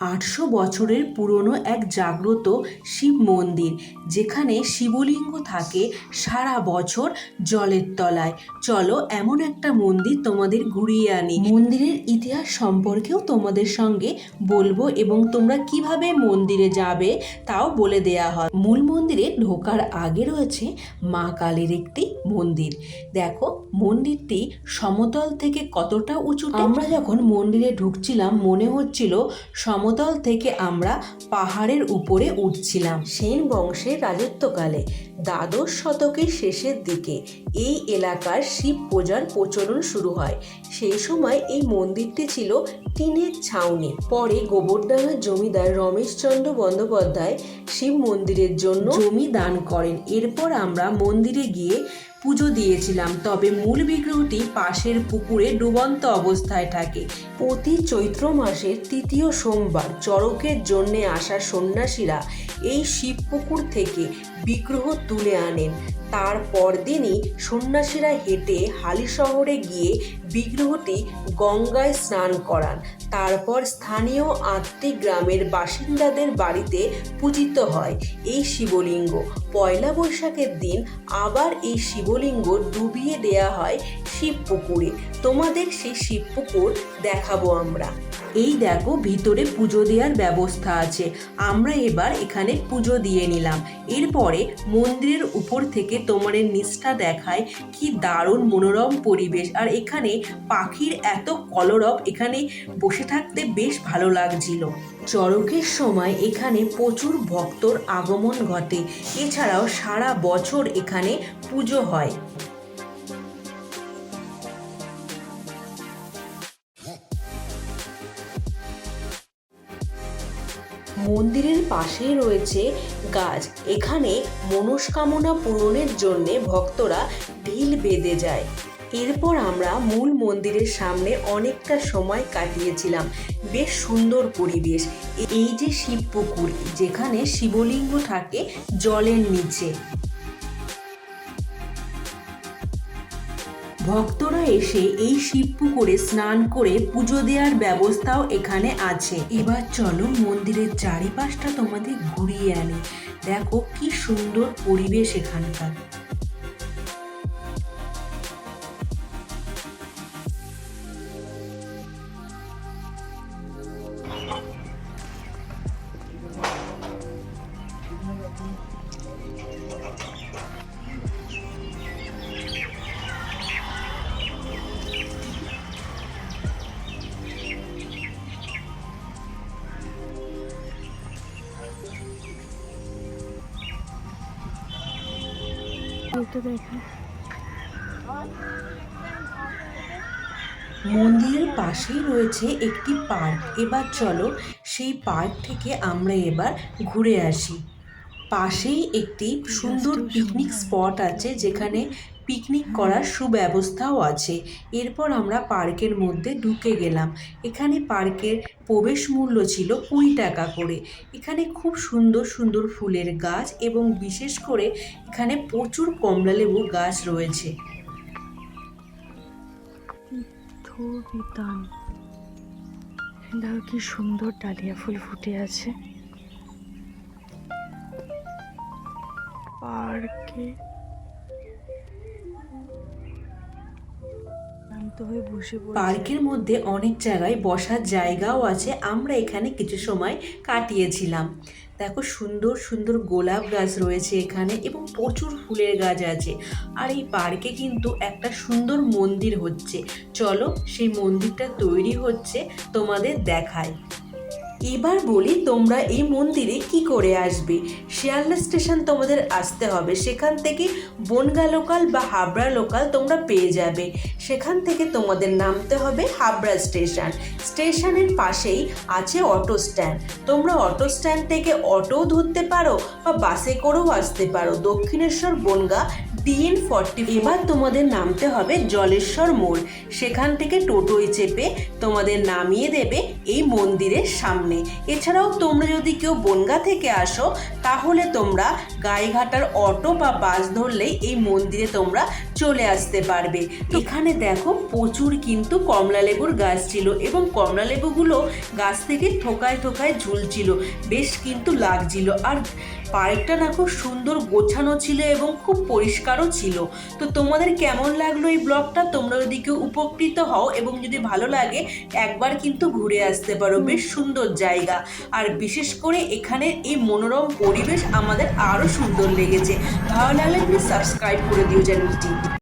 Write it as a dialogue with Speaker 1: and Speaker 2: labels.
Speaker 1: আটশো বছরের পুরনো এক জাগ্রত শিব মন্দির, যেখানে শিবলিঙ্গ থাকে সারা বছর জলের তলায়। চলো, এমন একটা মন্দির তোমাদের ঘুরিয়ে আনি। মন্দিরের ইতিহাস সম্পর্কেও তোমাদের সঙ্গে বলব এবং তোমরা কীভাবে মন্দিরে যাবে তাও বলে দেয়া হয়। মূল মন্দিরে ঢোকার আগে রয়েছে মা কালীর একটি মন্দির। দেখো মন্দিরটি সমতল থেকে কতটা উঁচু আমরা যখন মন্দিরে ঢুকছিলাম মনে হচ্ছিল সমতল থেকে আমরা পাহাড়ের উপরে উঠছিলাম। সেন বংশের রাজত্বকালে দ্বাদশ শতকের শেষের দিকে এই এলাকার শিব পূজার প্রচলন শুরু হয়। সেই সময় এই মন্দিরটি ছিল টিনের ছাউনি। পরে গোবরডাঙ্গার জমিদার রমেশচন্দ্র বন্দ্যোপাধ্যায় শিব মন্দিরের জন্য জমি দান করেন। এরপর আমরা মন্দিরে গিয়ে পুজো দিয়েছিলাম। তবে মূল বিগ্রহটি পাশের পুকুরে ডুবন্ত অবস্থায় থাকে। প্রতি চৈত্র মাসের তৃতীয় সোমবার চড়কের জন্যে আসা সন্ন্যাসীরা এই শিব পুকুর থেকে বিগ্রহ তুলে আনেন। তার পরদিনই সন্ন্যাসীরা হেঁটে হালি শহরে গিয়ে বিগ্রহটি গঙ্গায় স্নান করান। তারপর স্থানীয় আত্মিক গ্রামের বাসিন্দাদের বাড়িতে পূজিত হয় এই শিবলিঙ্গ। পয়লা বৈশাখের দিন আবার এই শিবলিঙ্গ ডুবিয়ে দেয়া হয় শিব পুকুরে তোমাদের সেই শিব পুকুর দেখাবো আমরা। এই দেখো ভিতরে পুজো দেওয়ার ব্যবস্থা আছে। আমরা এবার এখানে পুজো দিয়ে নিলাম। এরপরে মন্দিরের উপর থেকে তোমাদের নিচটা দেখায় কি দারুণ মনোরম পরিবেশ। আর এখানে পাখির এত কলরব এখানে বসে থাকতে বেশ ভালো লাগছিল। চড়কের সময় এখানে প্রচুর ভক্তর আগমন ঘটে। এছাড়াও সারা বছর এখানে পুজো হয়। মন্দিরের পাশেই রয়েছে গাছ। এখানে মনস্কামনা পূরণের জন্যে ভক্তরা ঢিল বেঁধে যায়। এরপর আমরা মূল মন্দিরের সামনে অনেকটা সময় কাটিয়েছিলাম। বেশ সুন্দর পরিবেশ। এই যে শিব পুকুর, যেখানে শিবলিঙ্গ থাকে জলের নিচে। ভক্তরা এসে এই শিব পুকুরে স্নান করে পুজো দেওয়ার ব্যবস্থাও এখানে আছে। এবার চলো মন্দিরের চারিপাশটা তোমাদের ঘুরিয়ে আনি। দেখো কি সুন্দর পরিবেশ এখানকার। মন্দিরের পাশেই রয়েছে একটি পার্ক। এবার চলো সেই পার্ক থেকে আমরা এবার ঘুরে আসি। পাশেই একটি সুন্দর পিকনিক স্পট আছে যেখানে পিকনিক করার সুব্যবস্থাও আছে। এরপর আমরা পার্কের মধ্যে ঢুকে গেলাম। এখানে পার্কের প্রবেশ মূল্য ছিল কুড়ি টাকা করে। এখানে খুব সুন্দর সুন্দর ফুলের গাছ এবং বিশেষ করে এখানে প্রচুর কমলালেবু গাছ রয়েছে।
Speaker 2: বিতান দেখো কি সুন্দর ডালিয়া ফুল ফুটে আছে। পার্কে হয়ে বসে
Speaker 1: পার্কের মধ্যে অনেক জায়গায় বসার জায়গাও আছে। আমরা এখানে কিছু সময় কাটিয়েছিলাম। দেখো সুন্দর সুন্দর গোলাপ গাছ রয়েছে এখানে এবং প্রচুর ফুলের গাছ আছে। আর এই পার্কে কিন্তু একটা সুন্দর মন্দির হচ্ছে। চলো সেই মন্দিরটা তৈরি হচ্ছে তোমাদের দেখায়। এবার বলি তোমরা এই মন্দিরে কি করে আসবে। শিয়ালদা স্টেশন তোমাদের আসতে হবে। সেখান থেকে বনগা লোকাল বা হাবড়া লোকাল তোমরা পেয়ে যাবে। সেখান থেকে তোমাদের নামতে হবে হাবড়া স্টেশন। স্টেশনের পাশেই আছে অটো স্ট্যান্ড। তোমরা অটো স্ট্যান্ড থেকে অটোও ধরতে পারো বা বাসে করেও আসতে পারো। দক্ষিণেশ্বর বনগা ডিএন ফর্টি এবার তোমাদের নামতে হবে জলেশ্বর মোড়। সেখান থেকে টোটোয় চেপে তোমাদের নামিয়ে দেবে এই মন্দিরের সামনে। এছাড়াও তোমরা যদি কেউ বনগা থেকে আসো তাহলে তোমরা গাইঘাটার অটো বা বাস ধরলেই এই মন্দিরে তোমরা চলে আসতে পারবে। এখানে দেখো প্রচুর কিন্তু কমলা লেবুর গাছ ছিল এবং কমলা লেবুগুলো গাছ থেকে থোকায় থোকায় ঝুলছিল। বেশ কিন্তু লাগছিল। আর পার্কটা না খুব সুন্দর গোছানো ছিল এবং খুব পরিষ্কারও ছিল। তো তোমাদের কেমন লাগল এই ব্লগটা? তোমরা যদি কেউ উপকৃত হও এবং যদি ভালো লাগে একবার কিন্তু ঘুরে আসতে পারো। বেশ সুন্দর জায়গা। আর বিশেষ করে এখানে এই মনোরম পরিবেশ আমাদের আরও সুন্দর লেগেছে। ভালো লাগলে প্লিজ সাবস্ক্রাইব করে দিও চ্যানেলটি।